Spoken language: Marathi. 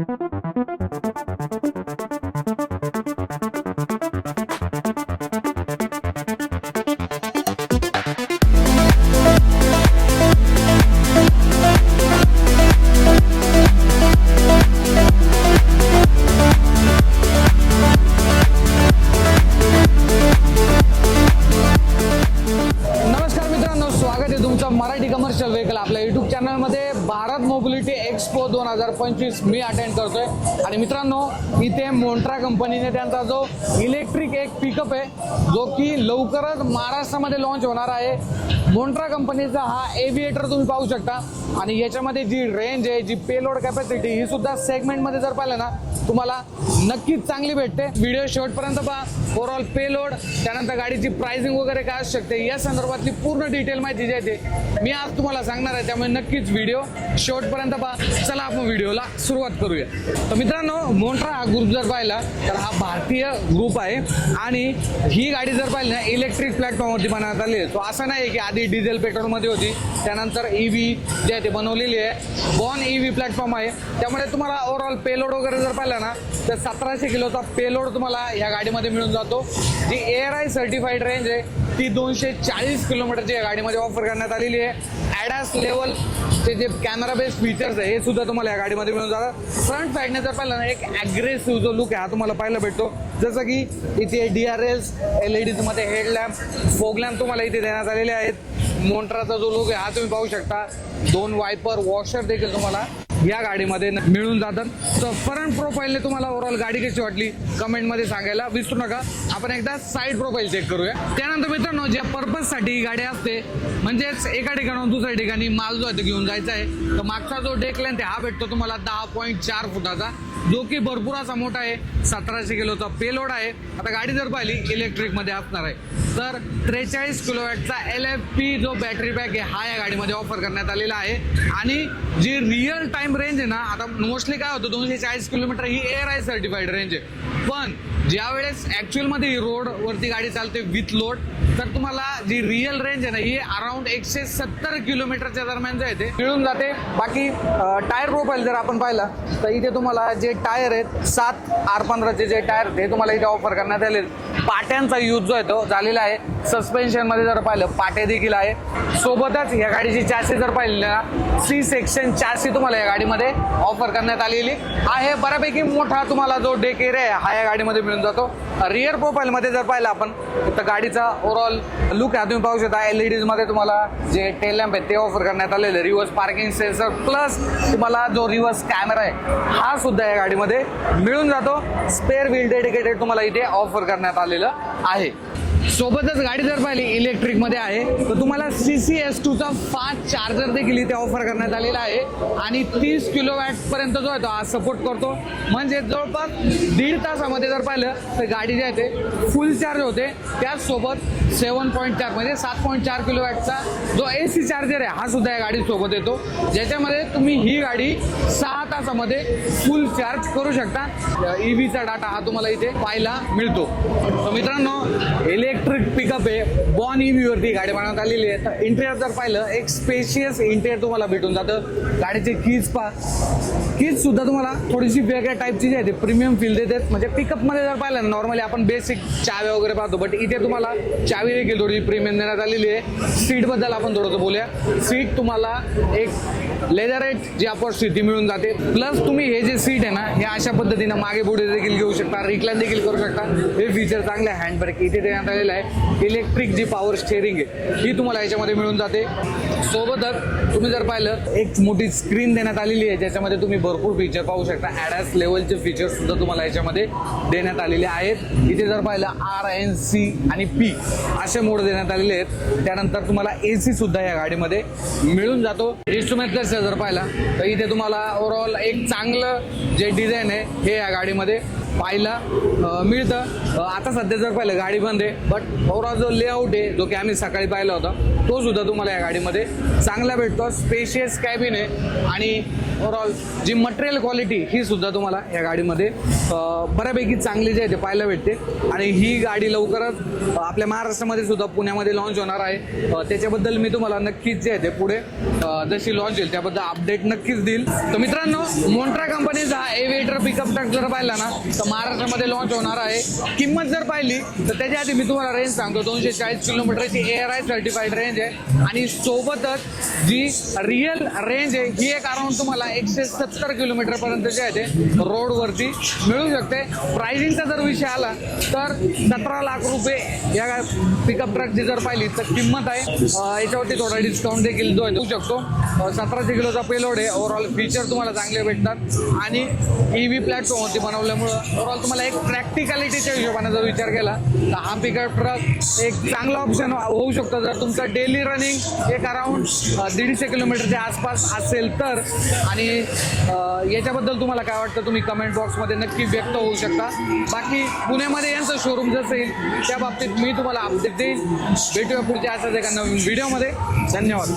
नमस्कार मित्रांनो स्वागत आहे तुमचं मराठी कमर्शियल व्हेकल आपल्या युट्यूब चॅनलमध्ये भारत मोबिलिटी एक्सपो दोन हजार पंचवीस मी अटेंड करतोय. आणि मित्रांनो इथे मोन्ट्रा कंपनीने त्यांचा जो इलेक्ट्रिक एक पिकअप आहे जो की लवकरच महाराष्ट्रामध्ये लॉन्च होणार आहे. मोन्ट्रा कंपनीचा हा एव्हिएटर तुम्ही पाहू शकता. आणि याच्यामध्ये जी रेंज आहे जी पेलोड कॅपॅसिटी ही सुद्धा सेगमेंटमध्ये जर पाहिलं ना तुम्हाला नक्कीच चांगली भेटते. व्हिडिओ शेवटपर्यंत पहा. ओव्हरऑल पेलोड त्यानंतर गाडीची प्राइसिंग वगैरे काय असू शकते या संदर्भातली पूर्ण डिटेल माहिती जी आहे मी आज तुम्हाला सांगणार आहे त्यामुळे नक्कीच व्हिडिओ शेवटपर्यंत पहा. चला आपण व्हिडिओला सुरुवात करूया. तर मित्रांनो मोन्ट्रा हा ग्रुप जर पाहिला तर हा भारतीय ग्रुप आहे. आणि ही गाडी जर पाहिली ना इलेक्ट्रिक प्लॅटफॉर्मवरती बनवण्यात आली. आहे तो असं नाही की आधी डिझेल पेट्रोलमध्ये होती. त्यानंतर ई व्ही जे आहे ते बनवलेली आहे. बॉन ई व्ही प्लॅटफॉर्म आहे. त्यामुळे तुम्हाला ओव्हरऑल पेलोड वगैरे जर पाहिला ना तर सतराशे किलोचा पेलोड तुम्हाला ह्या गाडीमध्ये मिळून जातो. जी एअर आय सर्टिफाईड रेंज आहे ती दोनशे चाळीस किलोमीटरची या गाडीमध्ये ऑफर करण्यात आलेली आहे. ॲडास लेवल जे जे कॅमेरा बेस्ड फीचर्स आहे. हे सुद्धा तुम्हाला या गाडीमध्ये मिळून जातात फ्रंट साईडने जर पाहिलं ना एक ॲग्रेसिव्ह जो लुक आहे हा तुम्हाला पाहायला भेटतो. जसं की इथे D R Ls L E डीजमध्ये headlamp fog lamp तुम्हाला इथे देण्यात आलेले आहेत. मोन्ट्राचा जो लुक आहे हा तुम्ही पाहू शकता. दोन वायपर वॉशर देखील तुम्हाला या गाडीमध्ये न- मिळून जातात. तर फ्रंट प्रोफाईलने तुम्हाला ओव्हरऑल गाडी कशी वाटली? कमेंटमध्ये सांगायला विसरू नका. आपण एकदा साईड प्रोफाईल चेक करूया. त्यानंतर मित्रांनो ज्या पर्पजसाठी ही गाडी असते म्हणजेच एका ठिकाणाहून दुसऱ्या ठिकाणी माल जो आहे तो घेऊन जायचा आहे. तर मागचा जो डेक लेंथ आहे हा भेटतो तुम्हाला दहा पॉईंट चार फुटाचा जो की भरपूर असा मोठा आहे. सतराशे किलोचा पेलोड आहे. आता गाडी जर पाहिली इलेक्ट्रिकमध्ये असणार आहे. तर त्रेचाळीस किलोवॅटचा एल एफ पी जो बॅटरी पॅक आहे हा या गाडीमध्ये ऑफर करण्यात आलेला आहे. आणि जी रिअल टाइम रेंज आहे ना आता मोस्टली काय होतं दोनशे चाळीस किलोमीटर ही एअर आय सर्टिफाईड रेंज आहे. पण ज्या वेळेस ऍक्च्युअलमध्ये ही रोडवरती गाडी चालते विथ लोड तर तुम्हाला जी रिअल रेंज आहे ना ही अराउंड एकशे सत्तर किलोमीटरच्या दरम्यान जे आहे ते मिळून जाते. बाकी टायर प्रोफाईल जर आपण पाहिला तर इथे तुम्हाला जे टायर आहेत सात आर पंधराचे जे टायर ते तुम्हाला इथे ऑफर करण्यात आले पाट्यांचा यूज जो आहे तो झालेला आहे. सस्पेन्शनमध्ये जर पाहिलं पाटे देखील आहे. सोबतच या गाडीची चॅसी जर पाहिली ना सी सेक्शन चॅसी तुम्हाला या गाडीमध्ये ऑफर करण्यात आलेली आहे. बऱ्यापैकी मोठा तुम्हाला जो डेक एरिया आहे हा या गाडीमध्ये मिळून जातो. रिअर प्रोफाईलमध्ये जर पाहिलं आपण तर गाडीचा ओव्हरऑल लुक आहे. तुम्ही पाहू शकता एलईडीजमध्ये तुम्हाला जे टेल लॅम्प आहे ते ऑफर करण्यात आलेले. रिव्हर्स पार्किंग सेन्सर प्लस तुम्हाला जो रिव्हर्स कॅमेरा आहे हा सुद्धा या गाडीमध्ये मिळून जातो. स्पेअर व्हील डेडिकेटेड तुम्हाला इथे ऑफर करण्यात आलेलं आहे. सोबतच गाडी जर पाहिली इलेक्ट्रिकमध्ये आहे. तर तुम्हाला सी सी एस टूचा फास्ट चार्जर देखील इथे ऑफर करण्यात आलेला आहे. आणि तीस किलो वॅटपर्यंत जो आहे तो हा सपोर्ट करतो. म्हणजे जवळपास दीड तासामध्ये जर पाहिलं तर गाडी जी आहे ते फुल चार्ज होते. त्याचसोबत सेवन पॉईंट चार म्हणजे सात पॉईंट चार किलो वॅटचा जो ए सी चार्जर आहे हा सुद्धा या गाडीसोबत येतो. ज्याच्यामध्ये तुम्ही ही गाडी सहा तासामध्ये फुल चार्ज करू शकता. ई व्हीचा डाटा हा तुम्हाला इथे पाहायला मिळतो. तर मित्रांनो इलेक्ट्रिक पिकअप आहे. बॉन ई वरती गाडी बनवण्यात आलेली आहे. तर इंटेरियर जर पाहिलं एक स्पेशियस इंटेरियर तुम्हाला भेटून जातं. गाडीचे कीज पा कीज सुद्धा तुम्हाला थोडीशी वेगळ्या टाईपची जी आहे ते प्रीमियम फील देतात. म्हणजे पिकअपमध्ये जर पाहिलं ना नॉर्मली आपण बेसिक चाव्या वगैरे पाहतो बट इथे तुम्हाला चावी देखील थोडीशी प्रीमियम देण्यात आलेली आहे. सीटबद्दल आपण थोडंसं बोलूया. सीट तुम्हाला एक लेदरेट जी आपण स्थिती मिळून जाते. प्लस तुम्ही हे जे सीट आहे ना हे अशा पद्धतीनं मागे पुढे देखील घेऊ शकता रिक्लाइन देखील करू शकता. हे फीचर चांगले आहे. हँडब्रेक इथे देण्यात आलेलं आहे. इलेक्ट्रिक जी पॉवर स्टेअरिंग आहे ही तुम्हाला याच्यामध्ये मिळून जाते. सोबतच तुम्ही जर पाहिलं एक मोठी स्क्रीन देण्यात आलेली आहे ज्याच्यामध्ये तुम्ही भरपूर फीचर पाहू शकता. ॲडॅस लेवलचे फीचर्स सुद्धा तुम्हाला याच्यामध्ये देण्यात आलेले आहेत. इथे जर पाहिलं आर एन सी आणि पी असे मोड देण्यात आलेले आहेत. त्यानंतर तुम्हाला ए सी सुद्धा या गाडीमध्ये मिळून जातो. इन्स्ट्रुमेंट जर पाहिला तर इथे तुम्हाला ओव्हरऑल एक चांगलं जे डिझाईन आहे हे या गाडीमध्ये पाहायला मिळतं. आता सध्या जर पाहिलं गाडी बंद आहे. बट ओव्हरऑल जो लेआउट आहे जो की आम्ही सकाळी पाहिला होता तो सुद्धा तुम्हाला या गाडीमध्ये चांगला भेटतो. स्पेशियस कॅबिन आहे. आणि ओव्हरऑल जी मटेरियल क्वालिटी ही सुद्धा तुम्हाला या गाडीमध्ये बऱ्यापैकी चांगली जी आहे ते पाहायला भेटते. आणि ही गाडी लवकरच आपल्या महाराष्ट्रामध्ये सुद्धा पुण्यामध्ये लॉन्च होणार आहे. त्याच्याबद्दल मी तुम्हाला नक्कीच जे आहे ते पुढे जशी लॉन्च होईल त्याबद्दल अपडेट नक्कीच देईल. तर मित्रांनो मोन्ट्रा कंपनीचा एव्हिएटर पिकअप ट्रक जर पाहिला ना तर महाराष्ट्रामध्ये लॉन्च होणार आहे. किंमत जर पाहिली तर त्याच्या आधी मी तुम्हाला रेंज सांगतो. दोनशे चाळीस किलोमीटरची एअर आय सर्टिफाईड रेंज आहे. आणि सोबतच जी रिअल रेंज आहे ही एक अराउंड तुम्हाला एकशे सत्तर किलोमीटर पर्यंत जे आहे ते रोडवरती मिळू शकते. प्राइसिंगचा जर विषय आला तर सतरा लाख रुपये या पिकअप ट्रकची जर पाहिली तर किंमत आहे. याच्यावरती थोडा डिस्काउंट देखील जो देऊ शकतो. सतराशे किलोचा पेलोड आहे. ओव्हरऑल फीचर तुम्हाला चांगले भेटतात. आणि ई व्ही प्लॅटफॉर्मवरती बनवल्यामुळं ओव्हरऑल तुम्हाला एक प्रॅक्टिकॅलिटीच्या हिशोबाने जर विचार केला तर हा पिकअप ट्रक एक चांगला ऑप्शन होऊ शकतो. जर तुमचं डेली रनिंग एक अराऊंड दीडशे किलोमीटरच्या आसपास असेल तर. आणि याच्याबद्दल तुम्हाला काय वाटतं तुम्ही कमेंट बॉक्समध्ये नक्की व्यक्त होऊ शकता. बाकी पुण्यामध्ये यांचं शोरूम जसं येईल त्या बाबतीत मी तुम्हाला अपडेट देईन. भेटूया पुढच्या असाच एका नवीन व्हिडिओमध्ये धन्यवाद.